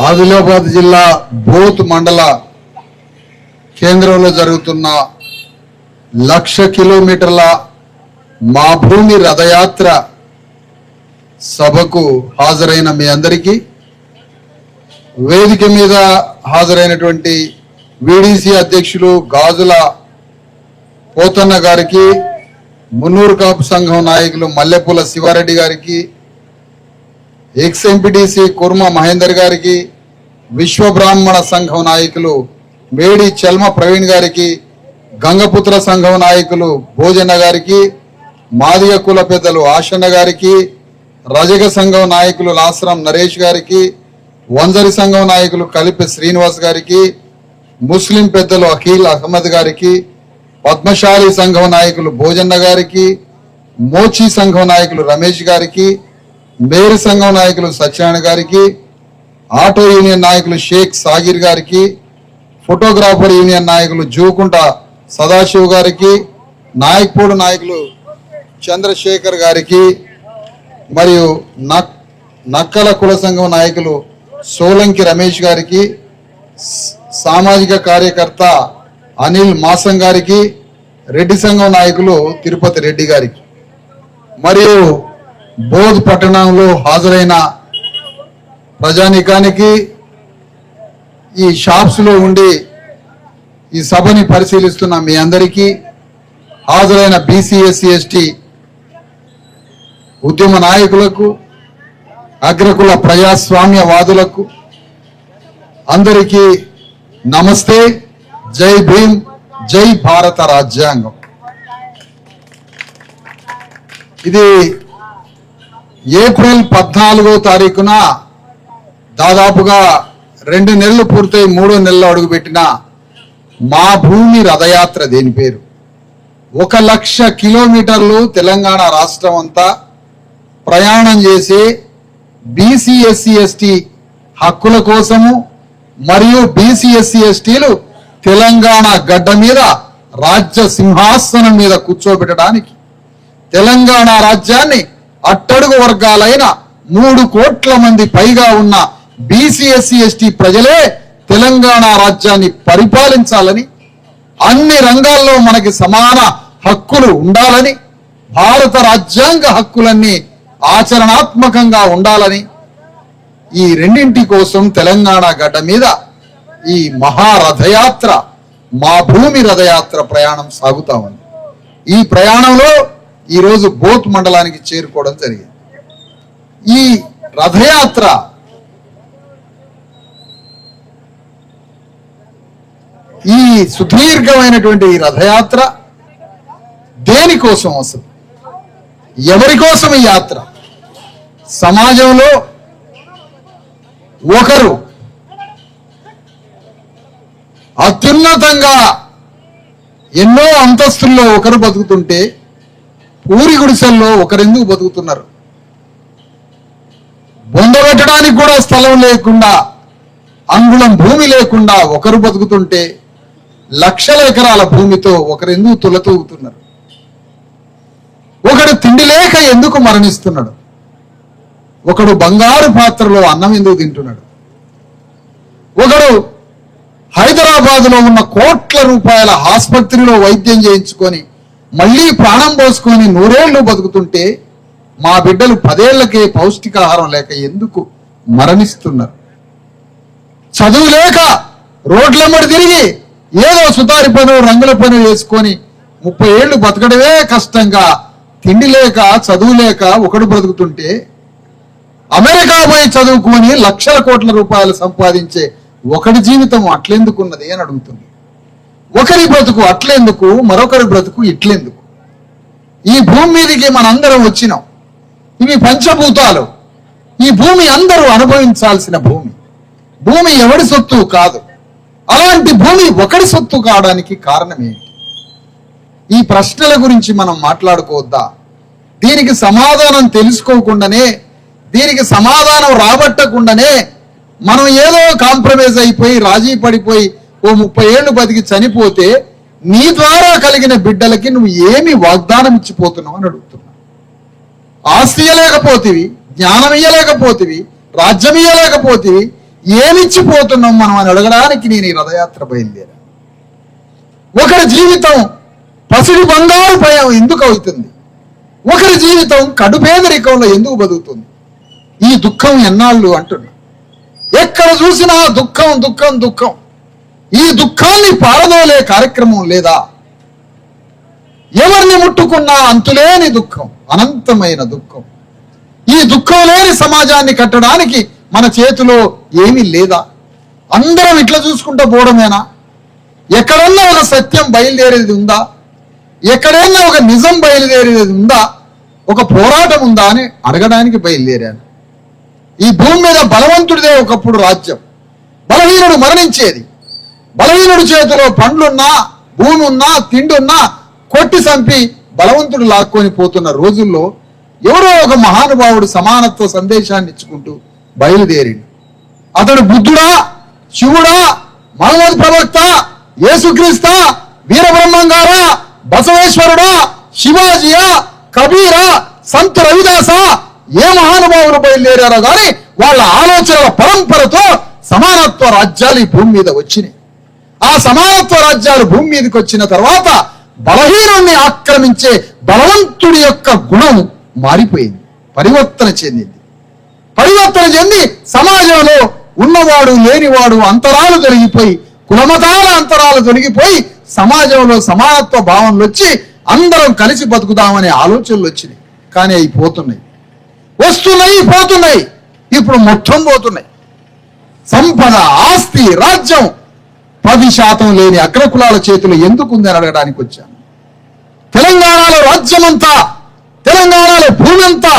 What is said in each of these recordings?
ఆదిలాబాద్ జిల్లా బోత్ మండల కేంద్రంలో జరుగుతున్న లక్ష కిలోమీటర్ల మా భూమి రథయాత్ర సభకు హాజరైన మీ అందరికీ వేదిక మీద హాజరైనటువంటి విడిసి అధ్యక్షులు గాజుల పోతన్న గారికి మున్నూరు కాపు సంఘం నాయకులు మల్లెపూల శివారెడ్డి గారికి ఎక్స్ ఎంపీటీసీ కుర్మ మహేందర్ గారికి విశ్వ బ్రాహ్మణ సంఘం నాయకులు మేడి చల్మ ప్రవీణ్ గారికి గంగపుత్ర సంఘం నాయకులు భోజన గారికి మాదిగ కుల పెద్దలు ఆశన్న గారికి రజక సంఘం నాయకులు లాసరం నరేష్ గారికి వంజరి సంఘం నాయకులు కలిపి శ్రీనివాస్ గారికి ముస్లిం పెద్దలు అఖీల్ అహ్మద్ గారికి పద్మశాలి సంఘం నాయకులు భోజన్న గారికి మోచి సంఘం నాయకులు రమేష్ గారికి మేరు సంఘం నాయకులు సత్యనారాయణ గారికి ఆటో యూనియన్ నాయకులు షేక్ సాగిర్ గారికి ఫోటోగ్రాఫర్ యూనియన్ నాయకులు జూకుంట సదాశివ్ గారికి నాయక్పూడి నాయకులు చంద్రశేఖర్ గారికి మరియు నక్ నక్కల కుల సంఘం నాయకులు సోలంకి రమేష్ గారికి సామాజిక కార్యకర్త అనిల్ మాసం గారికి రెడ్డి సంఘం నాయకులు తిరుపతి రెడ్డి గారికి. మరియు బోధ్ పట్టణంలో హాజరైన ప్రజానికానికి ఈ షాప్స్లో ఉండి ఈ సభని పరిశీలిస్తున్న మీ అందరికీ హాజరైన బీసీఎస్సీ ఎస్టీ ఉద్యమ నాయకులకు అగ్రకుల ప్రజాస్వామ్యవాదులకు అందరికీ నమస్తే. జై భీమ్ జై భారత రాజ్యాంగం. ఇది ఏప్రిల్ పద్నాలుగో తారీఖున దాదాపుగా రెండు నెలలు పూర్తయి మూడో నెలలు అడుగుపెట్టిన మా భూమి రథయాత్ర దేని పేరు? ఒక లక్ష కిలోమీటర్లు తెలంగాణ రాష్ట్రం అంతా ప్రయాణం చేసి బీసీ ఎస్సీ ఎస్టీ హక్కుల కోసము మరియు బీసీ ఎస్సీ ఎస్టీలు తెలంగాణ గడ్డ మీద రాజ్య సింహాసనం మీద కూర్చోబెట్టడానికి తెలంగాణ రాజ్యాన్ని అట్టడుగు వర్గాలైన మూడు కోట్ల మంది పైగా ఉన్న బీసీఎస్సీ ఎస్టీ ప్రజలే తెలంగాణ రాజ్యాన్ని పరిపాలించాలని అన్ని రంగాల్లో మనకి సమాన హక్కులు ఉండాలని భారత రాజ్యాంగ హక్కులన్నీ ఆచరణాత్మకంగా ఉండాలని ఈ రెండింటి కోసం తెలంగాణ గడ్డ మీద ఈ మహారథయాత్ర మా భూమి రథయాత్ర ప్రయాణం సాగుతా ఉంది. ఈ ప్రయాణంలో ఈరోజు బోత్ మండలానికి చేరుకోవడం జరిగింది. ఈ రథయాత్ర ఈ సుదీర్ఘమైనటువంటి ఈ రథయాత్ర దేనికోసం అసలు ఎవరి కోసం ఈ యాత్ర? సమాజంలో ఒకరు అత్యున్నతంగా ఎన్నో అంతస్తుల్లో ఒకరు బతుకుతుంటే పూరి గుడిసెల్లో ఒకరెందుకు బతుకుతున్నారు? బొందబెట్టడానికి కూడా స్థలం లేకుండా అంగుళం భూమి లేకుండా ఒకరు బతుకుతుంటే లక్షల ఎకరాల భూమితో ఒకరెందుకు తులతూగుతున్నారు? ఒకడు తిండి లేక ఎందుకు మరణిస్తున్నాడు? ఒకడు బంగారు పాత్రలో అన్నం ఎందుకు తింటున్నాడు? ఒకడు హైదరాబాద్లో ఉన్న కోట్ల రూపాయల ఆసుపత్రిలో వైద్యం చేయించుకొని మళ్ళీ ప్రాణం పోసుకొని నూరేళ్ళు బతుకుతుంటే మా బిడ్డలు పదేళ్ళకే పౌష్టికాహారం లేక ఎందుకు మరణిస్తున్నారు? చదువు లేక రోడ్లమ్మడి తిరిగి ఏదో సుతారి పను రంగుల పని వేసుకొని ముప్పై ఏళ్ళు బతకడమే కష్టంగా తిండి లేక చదువు లేక ఒకడు బ్రతుకుతుంటే అమెరికా పోయి చదువుకొని లక్షల కోట్ల రూపాయలు సంపాదించే ఒకటి జీవితం అట్లెందుకున్నది అని అడుగుతుంది. ఒకరి బ్రతుకు అట్లెందుకు మరొకరి బ్రతుకు ఇట్లెందుకు? ఈ భూమి మీదకి మనందరం వచ్చినాం. ఇవి పంచభూతాలు. ఈ భూమి అందరూ అనుభవించాల్సిన భూమి. భూమి ఎవడి సొత్తు కాదు. అలాంటి భూమి ఒకటి సొత్తు కావడానికి కారణం ఏంటి? ఈ ప్రశ్నల గురించి మనం మాట్లాడుకోవద్దా? దీనికి సమాధానం తెలుసుకోకుండానే దీనికి సమాధానం రాబట్టకుండానే మనం ఏదో కాంప్రమైజ్ అయిపోయి రాజీ పడిపోయి ఓ ముప్పై ఏళ్ళు బతికి చనిపోతే నీ ద్వారా కలిగిన బిడ్డలకి నువ్వు ఏమి వాగ్దానం ఇచ్చిపోతున్నావు అని అడుగుతున్నా. ఆస్తి ఇయ్యలేకపోతేవి జ్ఞానం ఇయ్యలేకపోతేవి రాజ్యం ఇయ్యలేకపోతేవి ఏమిచ్చిపోతున్నాం మనం అని అడగడానికి నేను ఈ రథయాత్ర బయలుదేరా ఒకరి జీవితం పసిడి బంగారు భయం ఎందుకు అవుతుంది? ఒకరి జీవితం కడుపేదరికంలో ఎందుకు బతుకుతుంది? ఈ దుఃఖం ఎన్నాళ్ళు అంటున్నా. ఎక్కడ చూసినా దుఃఖం దుఃఖం దుఃఖం. ఈ దుఃఖాన్ని పారదోలే కార్యక్రమం లేదా? ఎవరిని ముట్టుకున్నా అంతులేని దుఃఖం అనంతమైన దుఃఖం. ఈ దుఃఖం లేని సమాజాన్ని కట్టడానికి మన చేతిలో ఏమీ లేదా? అందరం ఇట్లా చూసుకుంటూ పోవడమేనా? ఎక్కడన్నా ఒక సత్యం బయలుదేరేది ఉందా? ఎక్కడైనా ఒక నిజం బయలుదేరేది ఉందా? ఒక పోరాటం ఉందా అని అడగడానికి బయలుదేరాను. ఈ భూమి మీద బలవంతుడిదే ఒకప్పుడు రాజ్యం. బలహీనుడు మరణించేది. బలహీనుడి చేతిలో పండ్లున్నా భూమి ఉన్నా తిండి ఉన్నా కొట్టి చంపి బలవంతుడు లాక్కొని పోతున్న రోజుల్లో ఎవరో ఒక మహానుభావుడు సమానత్వ సందేశాన్ని ఇచ్చుకుంటూ బయలుదేరిండు. అతడు బుద్ధుడా శివుడా మహమ్మద్ ప్రవక్త యేసుక్రీస్తా వీరబ్రహ్మంగారా బసవేశ్వరుడా శివాజీయా కబీరా సంత రవిదాస ఏ మహానుభావులు బయలుదేరారో గాని వాళ్ళ ఆలోచనల పరంపరతో సమానత్వ రాజ్యాలు ఈ భూమి మీద వచ్చినాయి. ఆ సమానత్వ రాజ్యాలు భూమి మీదకి వచ్చిన తర్వాత బలహీనాన్ని ఆక్రమించే బలవంతుడి యొక్క గుణం మారిపోయింది పరివర్తన చెందింది. పరివర్తన చెంది సమాజంలో ఉన్నవాడు లేనివాడు అంతరాలు తొలగిపోయి కులమతాల అంతరాలు తొలగిపోయి సమాజంలో సమానత్వ భావనలు వచ్చి అందరం కలిసి బతుకుదామనే ఆలోచనలు వచ్చినాయి. కానీ అవి పోతున్నాయి. వస్తున్నాయి పోతున్నాయి. ఇప్పుడు మొత్తం పోతున్నాయి. సంపద ఆస్తి రాజ్యం పది శాతం లేని అగ్రకులాల చేతిలో ఎందుకు ఉందని అడగడానికి వచ్చాను. తెలంగాణలో రాజ్యమంతా తెలంగాణలో భూమి అంతా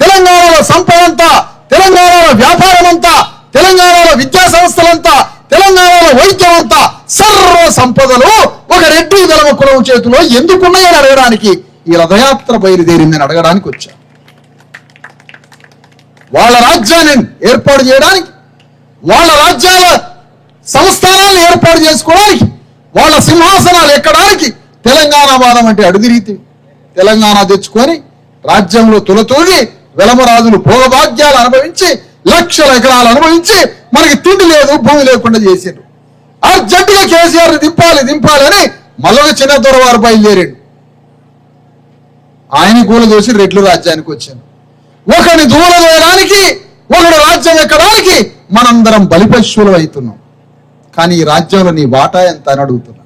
తెలంగాణలో సంపద అంతా తెలంగాణలో వ్యాపారం అంతా తెలంగాణలో విద్యా సంస్థలంతా తెలంగాణలో వైద్యం అంతా సర్వ సంపదలు ఒక రెడ్డి గలమ కులం చేతిలో ఎందుకున్నాయని అడగడానికి ఈ రథయాత్ర బయలుదేరిందని అడగడానికి వచ్చాను. వాళ్ళ రాజ్యాన్ని ఏర్పాటు చేయడానికి వాళ్ళ రాజ్యాల సంస్థానాలు ఏర్పాటు చేసుకోవడానికి వాళ్ళ సింహాసనాలు ఎక్కడానికి తెలంగాణ వాదం అంటే అడుగురీతి తెలంగాణ తెచ్చుకొని రాజ్యంలో తులతూగి వెలమరాజులు భోగభాగ్యాలు అనుభవించి లక్షల ఎకరాలు అనుభవించి మనకి తిండి లేదు భూమి లేకుండా చేశారు అర్జెంటుగా కేసీఆర్ దింపాలి దింపాలి అని మళ్ళొక చిన్న దొరవారు బయలుదేరాడు. ఆయన కూల దోసి రెడ్లు రాజ్యానికి వచ్చాను ఒకరిని దూరం వేయడానికి ఒకడు రాజ్యం ఎక్కడానికి మనందరం బలిపశువులు అవుతున్నాం కానీ ఈ రాజ్యంలో నీ వాటా ఎంత అని అడుగుతున్నా.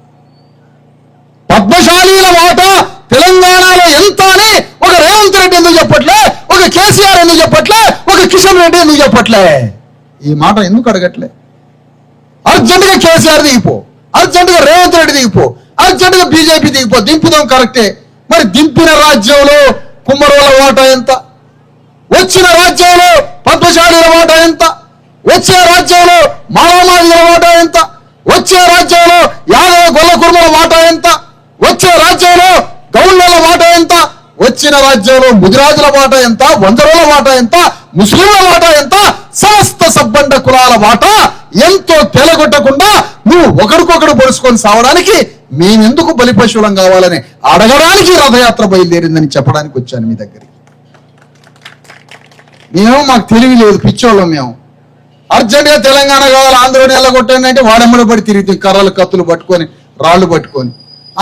పద్మశాలీల వాటా తెలంగాణలో ఎంత అని ఒక రేవంత్ రెడ్డి ఎందుకు చెప్పట్లే? ఒక కేసీఆర్ ఎందుకు చెప్పట్లే? ఒక కిషన్ రెడ్డి ఎందుకు చెప్పట్లే? ఈ మాట ఎందుకు అడగట్లే? అర్జెంటుగా కేసీఆర్ దిగిపో. అర్జెంటుగా రేవంత్ రెడ్డి దిగిపో. అర్జెంటుగా బీజేపీ దిగిపో. దింపుదాం కరెక్టే. మరి దింపిన రాజ్యంలో కుమ్మరోల వాటా ఎంత? వచ్చిన రాజ్యంలో పద్మశాలీల వాటా ఎంత? వచ్చే రాజ్యంలో మాలమాదిల వాటా ఎంత? వచ్చే రాజ్యంలో యాదవ గొల్ల కుర్మల వాటా ఎంత? వచ్చే రాజ్యంలో గౌళ్ళల వాటా ఎంత? వచ్చిన రాజ్యంలో ముదిరాజుల వాటా ఎంత? వందరుల వాటా ఎంత? ముస్లింల వాటా ఎంత? సమస్త సబ్బండ కులాల వాటా ఎంతో తెలగొట్టకుండా నువ్వు ఒకరికొకరు పొడుచుకొని సావడానికి మేమెందుకు బలిపశువులం కావాలని అడగడానికి రథయాత్ర బయలుదేరిందని చెప్పడానికి వచ్చాను మీ దగ్గరికి. మేము మాకు తెలివి లేదు పిచ్చోళ్ళం మేము. అర్జెంటుగా తెలంగాణ కావాలి ఆంధ్రోని వెళ్ళగొట్టండి అంటే వాడమ్మడి పడి తిరిగి కర్రలు కత్తులు పట్టుకొని రాళ్ళు పట్టుకొని.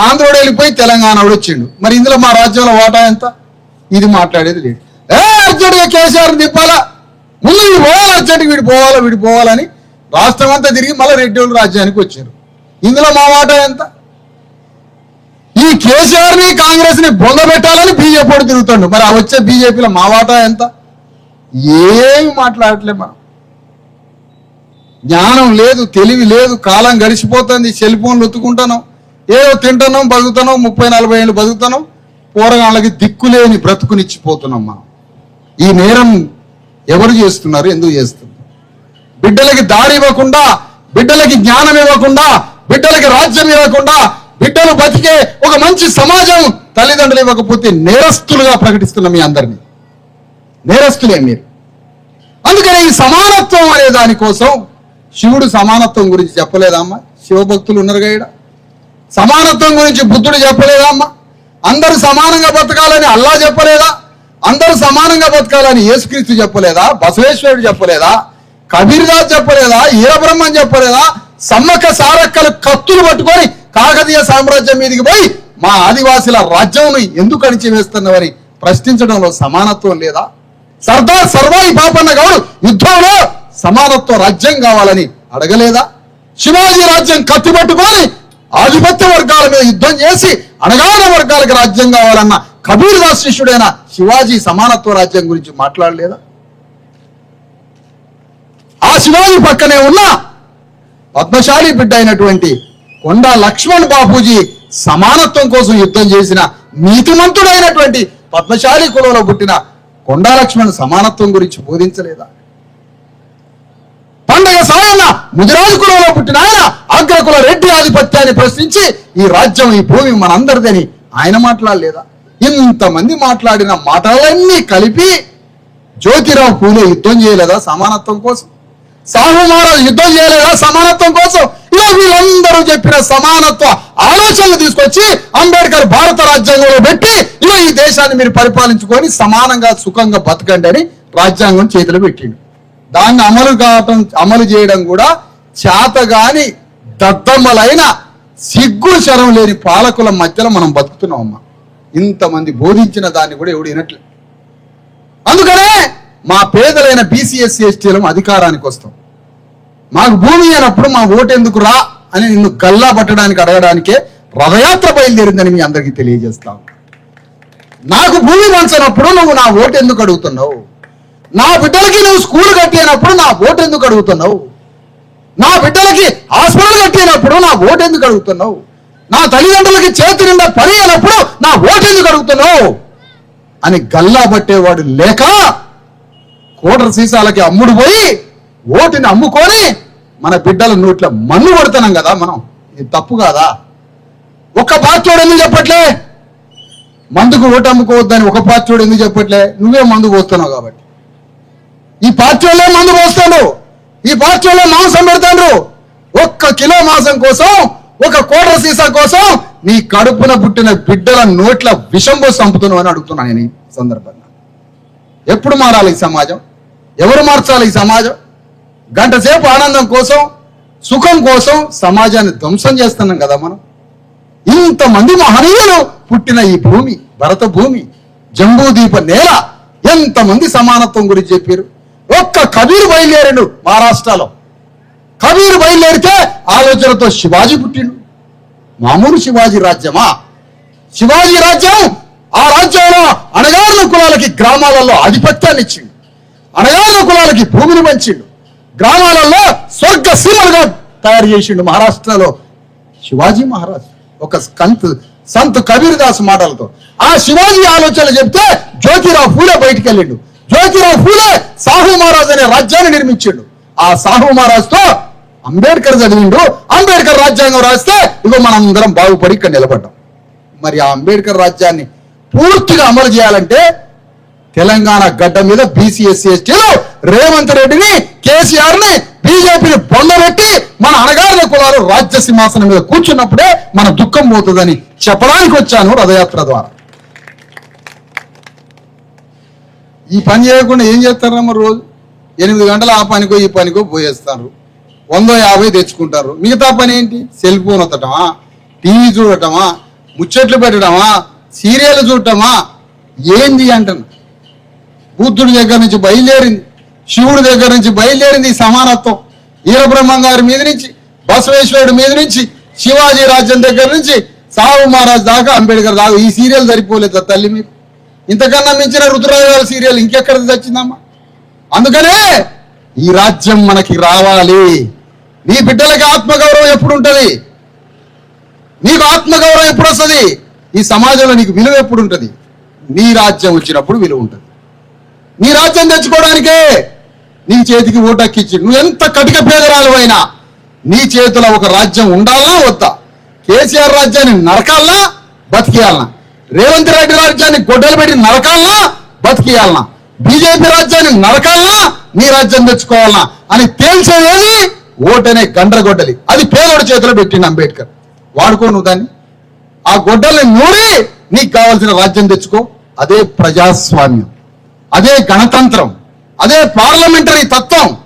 ఆంధ్రోడు వెళ్ళిపోయి తెలంగాణ వచ్చిండు. మరి ఇందులో మా రాజ్యంలో వాటా ఎంత? ఇది మాట్లాడేది లేదు. ఏ అర్జెంటుగా కేసీఆర్ తిప్పాలా? ముందు వీడు పోవాలి అర్జెంట్ వీడు పోవాలా వీడు పోవాలని రాష్ట్రం అంతా తిరిగి మళ్ళీ రెడ్డి రాజ్యానికి వచ్చారు. ఇందులో మా వాటా ఎంత? ఈ కేసీఆర్ని కాంగ్రెస్ని బొందబెట్టాలని బీజేపీ తిరుగుతుండు. మరి ఆ వచ్చే బీజేపీలో మా వాటా ఎంత? ఏమి మాట్లాడట్లే మనం. జ్ఞానం లేదు తెలివి లేదు కాలం గడిచిపోతుంది సెల్ ఫోన్లు ఒత్తుకుంటున్నాం ఏదో తింటున్నాం బతుకుతున్నాం ముప్పై నలభై ఏళ్ళు బతుకుతున్నాం. పోరగాళ్ళకి దిక్కులేని బ్రతుకునిచ్చిపోతున్నాం మనం. ఈ నేరం ఎవరు చేస్తున్నారు ఎందుకు చేస్తున్నారు? బిడ్డలకి దారి ఇవ్వకుండా బిడ్డలకి జ్ఞానం ఇవ్వకుండా బిడ్డలకి రాజ్యం ఇవ్వకుండా బిడ్డలు బతికే ఒక మంచి సమాజం తల్లిదండ్రులు ఇవ్వకపోతే నేరస్తులుగా ప్రకటిస్తున్నాం మీ అందరినీ. నేరస్తులే మీరు. అందుకనే ఈ సమానత్వం అనే దానికోసం శివుడు సమానత్వం గురించి చెప్పలేదమ్మా. శివభక్తులు ఉన్నారు గైడ సమానత్వం గురించి బుద్ధుడు చెప్పలేదమ్మా. అందరూ సమానంగా బతకాలని అల్లా చెప్పలేదా? అందరూ సమానంగా బతకాలని యేసుక్రీస్తు చెప్పలేదా? బసవేశ్వరుడు చెప్పలేదా? కబీర్దాస్ చెప్పలేదా? ఈరబ్రహ్మం చెప్పలేదా? సమ్మక్క సారక్కలు కత్తులు పట్టుకొని కాకతీయ సామ్రాజ్యం మీదకి పోయి మా ఆదివాసుల రాజ్యంను ఎందుకు అణిచివేస్తున్నవని ప్రశ్నించడంలో సమానత్వం లేదా? సర్దార్ సర్వాయి పాపన్న గౌడు యుద్ధంలో సమానత్వ రాజ్యం కావాలని అడగలేదా? శివాజీ రాజ్యం కత్తి ఆధిపత్య వర్గాల మీద యుద్ధం చేసి అణగారిన వర్గాలకు రాజ్యం కావాలన్న కబీర్ దాస్ శిష్యుడైన శివాజీ సమానత్వ రాజ్యం గురించి మాట్లాడలేదా? ఆ శివాజీ పక్కనే ఉన్న పద్మశాలి బిడ్డ అయినటువంటి కొండ లక్ష్మణ్ బాపూజీ సమానత్వం కోసం యుద్ధం చేసిన నీతిమంతుడైనటువంటి పద్మశాలి కులంలో పుట్టిన కొండా లక్ష్మణ్ సమానత్వం గురించి బోధించలేదా? పండగ సాయన్న ముదిరాజు కులంలో పుట్టిన ఆయన అగ్రకుల రెడ్డి ఆధిపత్యాన్ని ప్రశ్నించి ఈ రాజ్యం ఈ భూమి మనందరిదని ఆయన మాట్లాడలేదా? ఇంతమంది మాట్లాడిన మాటలన్నీ కలిపి జ్యోతిరావు పూలే యుద్ధం చేయలేదా సమానత్వం కోసం? సాహు యుద్ధం చేయలేదా సమానత్వం కోసం? ఇలా వీళ్ళందరూ చెప్పిన సమానత్వ ఆలోచనలు తీసుకొచ్చి అంబేద్కర్ భారత రాజ్యాంగంలో పెట్టి ఇలా ఈ దేశాన్ని మీరు పరిపాలించుకొని సమానంగా సుఖంగా బతకండి అని రాజ్యాంగం చేతిలో పెట్టిండు. దాన్ని అమలు కావటం అమలు చేయడం కూడా చేతగాని దద్దమ్మలైన సిగ్గు శరం లేని పాలకుల మధ్యలో మనం బతుకుతున్నాం అమ్మా ఇంతమంది బోధించిన దాన్ని కూడా ఎవడు వినట్లే. అందుకనే మా పేదలైన బీసీఎస్సీ ఎస్టీలం అధికారానికి వస్తాం. మాకు భూమి అయినప్పుడు మా ఓటెందుకు రా అని నిన్ను గల్లా పట్టడానికి అడగడానికే రథయాత్ర బయలుదేరిందని మీ అందరికీ తెలియజేస్తాం. నాకు భూమి వంచనప్పుడు నువ్వు నా ఓటెందుకు అడుగుతున్నావు? నా బిడ్డలకి నువ్వు స్కూల్ కట్టినప్పుడు నా ఓటు ఎందుకు అడుగుతున్నావు? నా బిడ్డలకి హాస్పిటల్ కట్టినప్పుడు నా ఓటు ఎందుకు అడుగుతున్నావు? నా తల్లిదండ్రులకి చేతి నిండా పని అయినప్పుడు నా ఓటు ఎందుకు అడుగుతున్నావు? అని గల్లా పట్టేవాడు లేక కోటర్ సీసాలకి అమ్ముడు పోయి ఓటుని అమ్ముకొని మన బిడ్డల నోట్ల మన్ను పడుతున్నాం కదా మనం. ఇది తప్పు కాదా? ఒక పార్టీవాడు ఎందుకు చెప్పట్లే? మందుకు ఓటు అమ్ముకోవద్దని ఒక పార్టీవాడు ఎందుకు చెప్పట్లే? నువ్వే మందు పోస్తున్నావు కాబట్టి. ఈ పార్టీ వాళ్ళే మందు పోస్తాడు ఈ పార్టీ వాళ్ళే మాంసం పెడతాడు ఒక్క కిలో మాంసం కోసం ఒక కోట సీసా కోసం నీ కడుపున పుట్టిన బిడ్డల నోట్ల విషం పోసి చంపుతున్నావు అని అడుగుతున్నా నేను ఈ సందర్భంగా. ఎప్పుడు మారాలి ఈ సమాజం? ఎవరు మార్చాలి ఈ సమాజం? గంట సేపు ఆనందం కోసం సుఖం కోసం సమాజాన్ని ధ్వంసం చేస్తున్నాం కదా మనం. ఇంతమంది మహనీయులు పుట్టిన ఈ భూమి భరత భూమి జంబూదీప నేల ఎంతమంది సమానత్వం గురించి చెప్పారు? ఒక్క కబీర్ బయలుదేరాడు మహారాష్ట్రలో కబీర్ బయలుదేరితే ఆలోచనతో శివాజీ పుట్టిండు. మామూలు శివాజీ రాజ్యమా? శివాజీ రాజ్యం ఆ రాజ్యంలో అణగారిన కులాలకి గ్రామాలలో ఆధిపత్యాన్ని ఇచ్చిండు. అణగారిన కులాలకి భూమిని పంచిండు. గ్రామాలలో స్వర్గ సీమలుగా తయారు చేసిండు మహారాష్ట్రలో శివాజీ మహారాజ్. ఒక కంత్ సంత్ కబీర్ దాస్ మాటలతో. ఆ శివాజీ ఆలోచనలు చెప్తే జ్యోతిరావు పూలే బయటికి వెళ్ళిండు జ్యోతిరావు ఫూలే సాహు మహారాజ్ అనే రాజ్యాన్ని నిర్మించిండు. ఆ సాహు మహారాజ్తో అంబేద్కర్ చదివిండు. అంబేద్కర్ రాజ్యాంగం రాస్తే ఇగో మనం అందరం బాగుపడి ఇక్కడ నిలబడ్డాం. మరి ఆ అంబేద్కర్ రాజ్యాన్ని పూర్తిగా అమలు చేయాలంటే తెలంగాణ గడ్డ మీద బీసీ ఎస్సీ ఎస్టీలు రేవంత్ రెడ్డిని కేసీఆర్ని బీజేపీని పొందబెట్టి మన అణగారిన కులాలు రాజ్య సింహాసనం మీద కూర్చున్నప్పుడే మన దుఃఖం పోతుందని చెప్పడానికి వచ్చాను రథయాత్ర ద్వారా. ఈ పని చేయకుండా ఏం చేస్తారమ్మ రోజు? ఎనిమిది గంటలు ఆ పనికో ఈ పనికో పోయేస్తారు. వందో యాభై తెచ్చుకుంటారు. మిగతా పని ఏంటి? సెల్ ఫోన్ వత్తటమా? టీవీ చూడటమా? ముచ్చట్లు పెట్టడమా సీరియల్ చూడటమా? ఏంది అంటాను బుద్ధుడి దగ్గర నుంచి బయలుదేరింది. శివుడి దగ్గర నుంచి బయలుదేరింది సమానత్వం. వీరబ్రహ్మం గారి మీద నుంచి బసవేశ్వరుడి మీద నుంచి శివాజీ రాజ్యం దగ్గర నుంచి సాహు మహారాజ్ దాకా అంబేద్కర్ దాకా ఈ సీరియల్ సరిపోలేదు తల్లి మీకు? ఇంతకన్నా మించిన రుతురాజు గారి సీరియల్ ఇంకెక్కడికి తెచ్చిందమ్మా? అందుకనే ఈ రాజ్యం మనకి రావాలి. నీ బిడ్డలకి ఆత్మగౌరవం ఎప్పుడు ఉంటుంది నీకు ఆత్మగౌరవం ఎప్పుడు వస్తుంది ఈ సమాజంలో నీకు విలువ ఎప్పుడు ఉంటుంది నీ రాజ్యం వచ్చినప్పుడు విలువ ఉంటుంది. నీ రాజ్యం తెచ్చుకోవడానికే నీ చేతికి ఓటక్కిచ్చి నువ్వు ఎంత కటిక పేదరాలు అయినా నీ చేతిలో ఒక రాజ్యం ఉండాలా వద్దా? కేసీఆర్ రాజ్యాన్ని నరకాలనా బతికేయాలనా? రేవంత్ రెడ్డి రాజ్యాన్ని గొడ్డలు పెట్టి నరకాలనా? బతికియాలనా? బీజేపీ రాజ్యాన్ని నరకాలనా? నీ రాజ్యం తెచ్చుకోవాలనా? అని తేల్చేది ఓటనే గండ్రగొడ్డలి అది పేదోడి చేతిలో పెట్టింది అంబేద్కర్. వాడుకో నువ్వు దాన్ని. ఆ గొడ్డల్ని నూరి నీకు కావాల్సిన రాజ్యం తెచ్చుకో. అదే ప్రజాస్వామ్యం. అదే గణతంత్రం. అదే పార్లమెంటరీ తత్వం.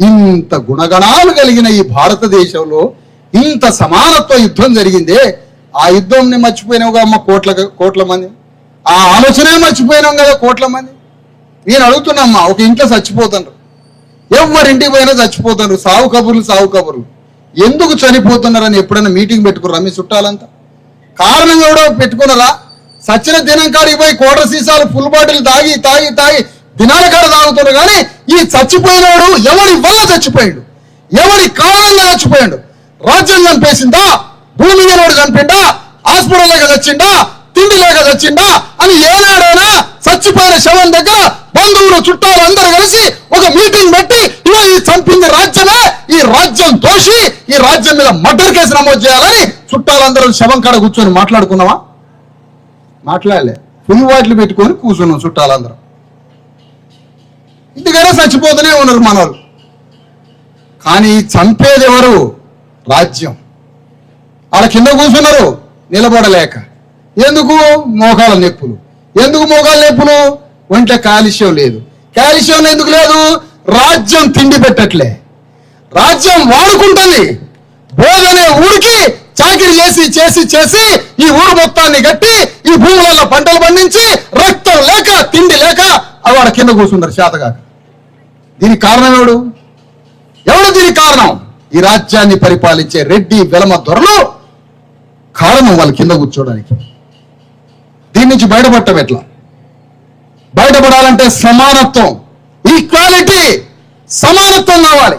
ఇంత గుణగణాలు కలిగిన ఈ భారతదేశంలో ఇంత సమానత్వ యుద్ధం జరిగిందే ఆ యుద్ధంని మర్చిపోయినావు అమ్మ కోట్ల కోట్ల మంది? ఆ ఆలోచనే మర్చిపోయినాం కదా కోట్ల మంది? నేను అడుగుతున్నామ్మా ఒక ఇంట్లో చచ్చిపోతున్నారు ఎవరింటికి పోయినా చచ్చిపోతున్నారు సావు కబుర్లు సావు కబుర్లు. ఎందుకు చనిపోతున్నారని ఎప్పుడైనా మీటింగ్ పెట్టుకుర్రా మీ చుట్టాలంతా? కారణం కూడా పెట్టుకున్నారా? సచిన దినం కాడికి పోయి కోట సీసాలు ఫుల్ బాటిల్ తాగి తాగి తాగి దినాల కాడ తాగుతున్నారు. కానీ ఈ చచ్చిపోయినవాడు ఎవరి వల్ల చచ్చిపోయాడు? ఎవరి కారణంగా చచ్చిపోయాడు? రాజ్యం చంపేసిందా భూమి మీద వాడు చంపిండా హాస్పిటల్ లేక చచ్చిండా తిండి లేక చచ్చిండా అని ఏనాడైనా చచ్చిపోయిన శవం దగ్గర బంధువులు చుట్టాలు అందరూ కలిసి ఒక మీటింగ్ పెట్టి ఇగో ఈ చంపింది రాజ్యమే ఈ రాజ్యం దోషి ఈ రాజ్యం మీద మర్డర్ కేసు నమోదు చేయాలని చుట్టాలందరూ శవం కాడ కూర్చొని మాట్లాడుకున్నావా? మాట్లాడలే. ఫుల్ వాటిలు పెట్టుకొని కూర్చున్నాం చుట్టాలందరం. ఇందుకనే చచ్చిపోతూనే ఉన్నారు మనోళ్ళు. కానీ చంపేది ఎవరు? రాజ్యం. వాళ్ళ కింద కూర్చున్నారు నిలబడలేక. ఎందుకు? మోకాల నొప్పులు. ఎందుకు మోకాల నొప్పులు? ఒంట్లో కాలుష్యం లేదు. కాలుష్యం ఎందుకు లేదు? రాజ్యం తిండి పెట్టట్లే. రాజ్యం వాడుకుంటుంది. బోధనే ఊరికి చాకిరి చేసి చేసి చేసి ఈ ఊరు మొత్తాన్ని కట్టి ఈ భూములలో పంటలు పండించి రక్తం లేక తిండి లేక అవి వాడ కింద కూర్చున్నారు చేతగాక. దీనికి కారణం ఎవడు? ఎవడు దీనికి కారణం? ఈ రాజ్యాన్ని పరిపాలించే రెడ్డి వెలమ దొరలు కారణం వాళ్ళ కింద కూర్చోడానికి. దీని నుంచి బయటపడటం ఎట్లా? బయటపడాలంటే సమానత్వం ఈక్వాలిటీ సమానత్వం కావాలి.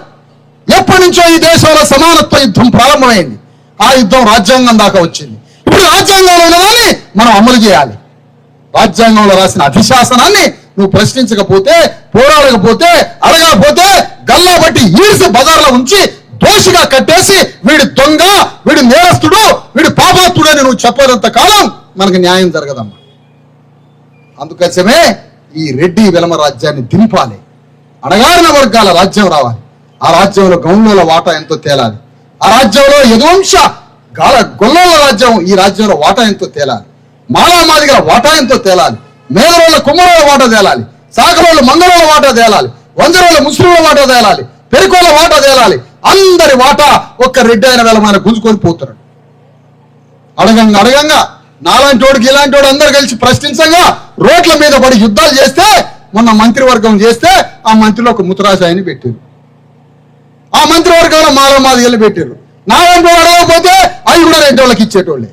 ఎప్పటి నుంచో ఈ దేశంలో సమానత్వ యుద్ధం ప్రారంభమైంది. ఆ యుద్ధం రాజ్యాంగం దాకా వచ్చింది. ఇప్పుడు రాజ్యాంగంలో ఉన్నదాన్ని మనం అమలు చేయాలి. రాజ్యాంగంలో రాసిన అధిశాసనాన్ని నువ్వు ప్రశ్నించకపోతే పోరాడకపోతే అడగకపోతే గల్లా బట్టి ఈడ్చి బజార్లో ఉంచి దోషిగా కట్టేసి వీడి దొంగ వీడి నేరస్తుడు వీడి పాపాత్తుడు అని నువ్వు చెప్పేంత కాలం మనకు న్యాయం జరగదమ్మా. అందుకోసమే ఈ రెడ్డి విలమ రాజ్యాన్ని దింపాలి. అణగారిన వర్గాల రాజ్యం రావాలి. ఆ రాజ్యంలో గౌండ్ల వాటా ఎంతో తేలాలి. ఆ రాజ్యంలో యదువంశ గాల గొల్లల రాజ్యం ఈ రాజ్యంలో వాటా ఎంతో తేలాలి. మాలామాదిగల వాటా ఎంతో తేలాలి. మేదరోళ్ళ కుమ్మరోళ్ళ వాటా తేలాలి. సాగరోళ్ళ మంగళోళ్ళ వాటా తేలాలి. వంజరోళ్ళ ముస్లింల వాటా తేలాలి. పెరుకోళ్ళ వాటా తేలాలి. అందరి వాటా ఒక్క రెడ్డి అయిన వేళ గుంజుకొని పోతున్నాడు. అడగంగా అడగంగా నాలాంటి వాడికి ఇలాంటి వాడు అందరు కలిసి ప్రశ్నించగా రోడ్ల మీద పడి యుద్ధాలు చేస్తే మొన్న మంత్రివర్గం చేస్తే ఆ మంత్రిలో ఒక ముతరాశాయిని పెట్టారు. ఆ మంత్రివర్గంలో మాలో మాదిగలు పెట్టారు. నాలాంటి వాడు అడగకపోతే అవి కూడా రెడ్డి వాళ్ళకి ఇచ్చేటోళ్ళే.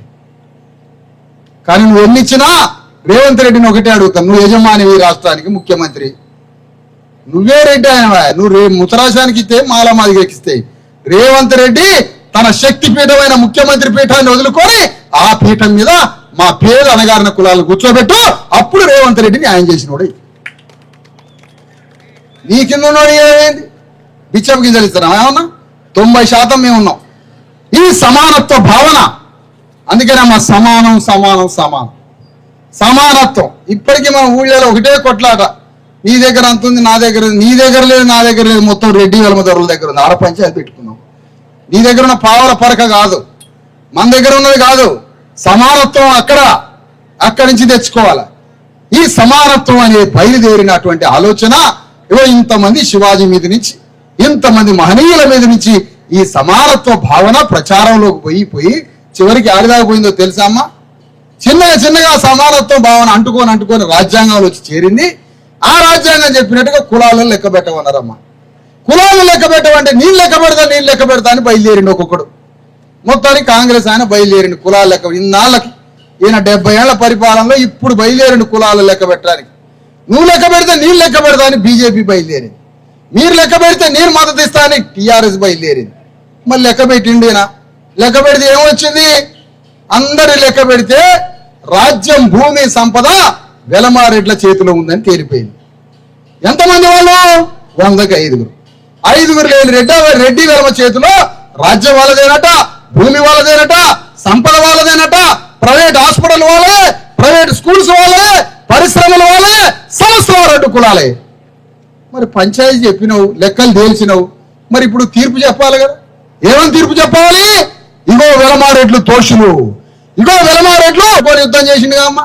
కానీ నువ్వు ఎన్నిచ్చినా రేవంత్ రెడ్డిని ఒకటే అడుగుతాను. నువ్వు యజమానివి రాష్ట్రానికి ముఖ్యమంత్రి. నువ్వే రెడ్డి ఆయన నువ్వు రే ముతరాశానికి ఇస్తే మాలా మాదిగలకి ఇస్తే. రేవంత్ రెడ్డి తన శక్తి పీఠమైన ముఖ్యమంత్రి పీఠాన్ని వదులుకొని ఆ పీఠం మీద మా పేరు అనగారిన కులాలను కూర్చోబెట్టు. అప్పుడు రేవంత్ రెడ్డి న్యాయం చేసినోడు నీ కింద ఉన్నోడు ఏమైంది? బిచ్చం గింజలు ఇస్తున్నాం ఏమన్నా? తొంభై శాతం మేము ఉన్నాం. ఇది సమానత్వ భావన. అందుకనే మా సమానం సమానం సమానం. సమానత్వం. ఇప్పటికీ మన ఊళ్ళలో ఒకటే కొట్లాట. నీ దగ్గర అంత ఉంది నా దగ్గర నీ దగ్గర లేదు నా దగ్గర లేదు. మొత్తం రెడ్డి వెలమ దొరల దగ్గర ఉంది. ఆడ పంచాయతీ పెట్టుకున్నాం. నీ దగ్గర ఉన్న పావల పరక కాదు. మన దగ్గర ఉన్నది కాదు. సమానత్వం అక్కడ అక్కడి నుంచి తెచ్చుకోవాలి. ఈ సమానత్వం అనేది బయలుదేరినటువంటి ఆలోచన ఇవో ఇంతమంది శివాజీ మీద నుంచి ఇంతమంది మహనీయుల మీద నుంచి ఈ సమానత్వ భావన ప్రచారంలోకి పోయి పోయి చివరికి ఆడిదాకపోయిందో తెలుసా అమ్మా? చిన్నగా చిన్నగా సమానత్వ భావన అంటుకొని అంటుకొని రాజ్యాంగంలో వచ్చి చేరింది. ఆ రాజ్యాంగం చెప్పినట్టుగా కులాలను లెక్క పెట్టమన్నారమ్మా. కులాలను లెక్క పెట్టమంటే నేను లెక్క పెడతా నేను లెక్క పెడతా అని బయలుదేరిండు ఒక్కొక్కడు. మొత్తానికి కాంగ్రెస్ ఆయన బయలుదేరిండు కులాల లెక్క ఇన్నాళ్ళకి. ఈయన డెబ్బై ఏళ్ళ పరిపాలనలో ఇప్పుడు బయలుదేరిండు కులాల లెక్క పెట్టడానికి. నువ్వు లెక్క పెడితే నేను లెక్క పెడతా అని బీజేపీ బయలుదేరింది. మీరు లెక్క పెడితే నేను మద్దతు ఇస్తా అని టీఆర్ఎస్ బయలుదేరింది. మళ్ళీ లెక్క పెట్టిండు ఈయన లెక్క పెడితే ఏమొచ్చింది? అందరి లెక్క పెడితే రాజ్యం భూమి సంపద వెలమారెడ్ల చేతిలో ఉందని తేలిపోయింది. ఎంతమంది వాళ్ళు? వందకి ఐదుగురు. ఐదుగురు లేని రెడ్డి రెడ్డి వెలమ చేతిలో రాజ్యం వాళ్ళదేనట భూమి వాళ్ళదేనట సంపద వాళ్ళదేనట ప్రైవేట్ హాస్పిటల్ వాళ్ళే ప్రైవేట్ స్కూల్స్ వాళ్ళే పరిశ్రమల వాళ్ళే సంస్థల రెడ్డి కులాలే. మరి పంచాయతీ చెప్పినావు లెక్కలు తేల్చినావు. మరి ఇప్పుడు తీర్పు చెప్పాలి కదా. ఏమని తీర్పు చెప్పాలి? ఇగో వెలమారెడ్లు తోషులు. ఇగో వెలమారెడ్లు యుద్ధం చేసిండుగా అమ్మా.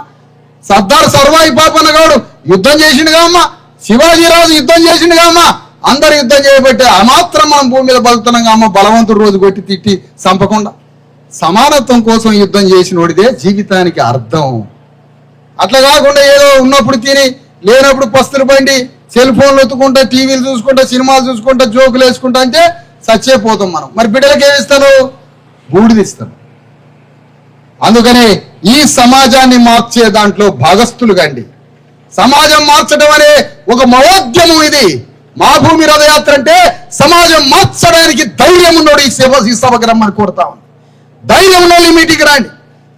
సర్దార్ సర్వాయి పాపన్న గౌడు యుద్ధం చేసిండుగా అమ్మ. శివాజీరాజు యుద్ధం చేసిండుగా అమ్మ. అందరు యుద్ధం చేయబట్టి ఆ మాత్రం మనం భూమి మీద బతుకుతున్నాం అమ్మ. బలవంతుడు రోజు కొట్టి తిట్టి చంపకుండా. సమానత్వం కోసం యుద్ధం చేసినోడిదే జీవితానికి అర్థం. అట్లా కాకుండా ఏదో ఉన్నప్పుడు తిని లేనప్పుడు పస్తులు బండి సెల్ ఫోన్లు ఎత్తుకుంటా టీవీలు చూసుకుంటా సినిమాలు చూసుకుంటా జోకులు వేసుకుంటా అంటే చచ్చేపోతాం మనం. మరి బిడ్డలకు ఏమి ఇస్తాను బూడిది ఇస్తాను అందుకనే ఈ సమాజాన్ని మార్చే దాంట్లో భాగస్థులు కండి సమాజం మార్చడం అనే ఒక మహోద్యమం ఇది. మా భూమి రథయాత్ర అంటే సమాజం మార్చడానికి ధైర్యం ఉన్నోడు ఈ సేవ ఈ సభకు రమ్మని కోరుతా ధైర్యం ఉన్నోళ్ళు మీటింగ్ మీటింగ్కి రండి.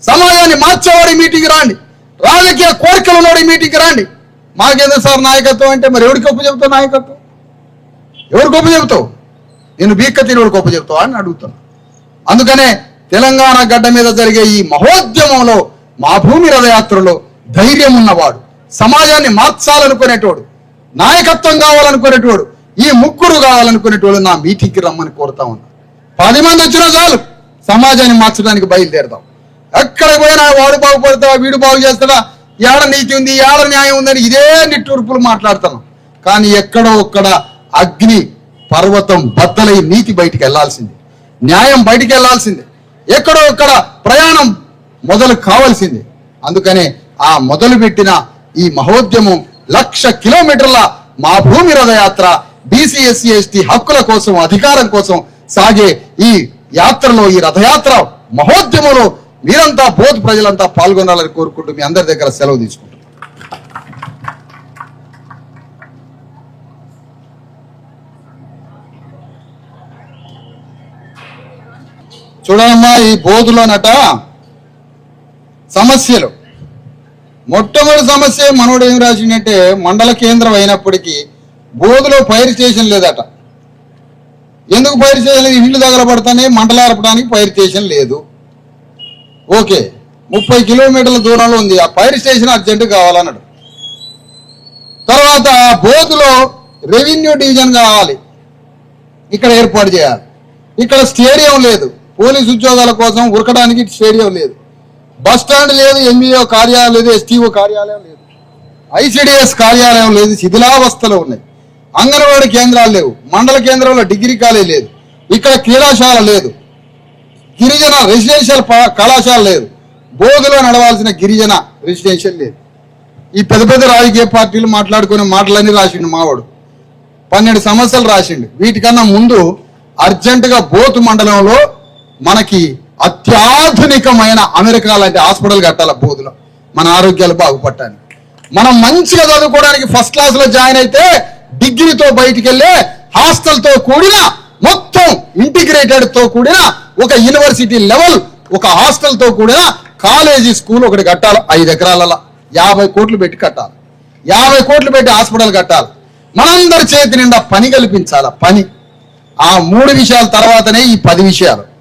సమాజాన్ని మార్చేవాడు మీటింగ్ మీటింగ్కి రండి. రాజకీయ కోరికలు ఉన్నోడు ఈ మీటింగ్కి రండి. మాకేందో సార్ నాయకత్వం అంటే మరి ఎవరికి గొప్ప చెబుతావు నాయకత్వం? ఎవరు గొప్ప చెబుతావు? నేను బీక్క తిరుగుడు గొప్ప చెబుతావు అని అడుగుతాను అందుకనే తెలంగాణ గడ్డ మీద జరిగే ఈ మహోద్యమంలో మా భూమి రథయాత్రలో ధైర్యం ఉన్నవాడు సమాజాన్ని మార్చాలనుకునేటోడు నాయకత్వం కావాలనుకునేటోడు ఈ ముగ్గురు కావాలనుకునేటోడు నా మీటింగ్కి రమ్మని కోరుతా ఉన్నా. పది మంది వచ్చినా చాలు సమాజాన్ని మార్చడానికి బయలుదేరదాం. ఎక్కడ పోయినా వాడు బాగుపడతావా వీడు బాగు చేస్తాడా ఏడ నీతి ఉంది ఏడ న్యాయం ఉందని ఇదే నిట్టూర్పులు మాట్లాడుతున్నాం. కానీ ఎక్కడో ఒక్కడ అగ్ని పర్వతం బద్దలై నీతి బయటికి వెళ్ళాల్సింది న్యాయం బయటికి వెళ్ళాల్సిందే ఎక్కడో ఒక్కడ ప్రయాణం మొదలు కావాల్సింది. అందుకనే ఆ మొదలు పెట్టిన ఈ మహోద్యమం లక్ష కిలోమీటర్ల మా భూమి రథయాత్ర బీసీ ఎస్సీ ఎస్టీ హక్కుల కోసం అధికారం కోసం సాగే ఈ యాత్రలో ఈ రథయాత్ర మహోద్యమంలో మీరంతా బోధ్ ప్రజలంతా పాల్గొనాలని కోరుకుంటూ మీ అందరి దగ్గర సెలవు తీసుకుంటాం చూడమ్మా ఈ బోధులోనట సమస్యలు. మొట్టమొదటి సమస్య మనోడు ఏం రాసిందంటే మండల కేంద్రం అయినప్పటికీ బోధులో ఫైర్ స్టేషన్ లేదట. ఎందుకు ఫైర్ స్టేషన్ లేదు? ఇల్లు తగలబడతానే మంటలారపడానికి ఫైర్ స్టేషన్ లేదు. ఓకే ముప్పై కిలోమీటర్ల దూరంలో ఉంది. ఆ ఫైర్ స్టేషన్ అర్జెంట్ కావాలన్నాడు. తర్వాత బోధులో రెవెన్యూ డివిజన్ కావాలి. ఇక్కడ ఏర్పాటు చేయాలి. ఇక్కడ స్టేడియం లేదు. పోలీస్ ఉద్యోగాల కోసం ఉరకడానికి స్టేడియం లేదు. బస్ స్టాండ్ లేదు ఎంబీఓ కార్యాలయం లేదు ఎస్టీఓ కార్యాలయం లేదు. ఐసిడిఎస్ కార్యాలయం లేదు శిథిలావస్థలో ఉన్నాయి. అంగన్వాడీ కేంద్రాలు లేవు మండల కేంద్రంలో డిగ్రీ కాలేజ్ లేదు ఇక్కడ క్రీడాశాల లేదు గిరిజన రెసిడెన్షియల్ కళాశాల లేదు బోధులో నడవాల్సిన గిరిజన రెసిడెన్షియల్ లేదు. ఈ పెద్ద పెద్ద రాజకీయ పార్టీలు మాట్లాడుకునే మాటలన్నీ రాసిండు మావాడు. పన్నెండు సమస్యలు రాసిండు. వీటికన్నా ముందు అర్జెంటుగా బోతు మండలంలో మనకి అత్యాధునికమైన అమెరికా లాంటి హాస్పిటల్ కట్టాలి బోధులో. మన ఆరోగ్యాలు బాగుపడటానికి. మనం మంచిగా చదువుకోవడానికి ఫస్ట్ క్లాస్లో జాయిన్ అయితే డిగ్రీతో బయటికి వెళ్ళే హాస్టల్తో కూడిన మొత్తం ఇంటిగ్రేటెడ్తో కూడిన ఒక యూనివర్సిటీ లెవెల్ ఒక హాస్టల్తో కూడిన కాలేజీ స్కూల్ ఒకటి కట్టాలి ఐదు ఎకరాలలో. యాభై కోట్లు పెట్టి కట్టాలి. యాభై కోట్లు పెట్టి హాస్పిటల్ కట్టాలి. మనందరి చేతి నిండా పని కల్పించాలి పని. ఆ మూడు విషయాల తర్వాతనే ఈ పది విషయాలు.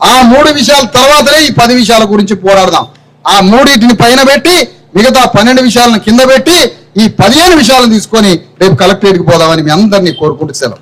ఆ మూడు విషయాల తర్వాతనే ఈ పది విషయాల గురించి పోరాడదాం. ఆ మూడింటిని పైన పెట్టి మిగతా పన్నెండు విషయాలను కింద పెట్టి ఈ పదిహేను విషయాలను తీసుకొని రేపు కలెక్టరేట్కి పోదామని మీ అందరినీ కోరుకుంటూ సెలవు.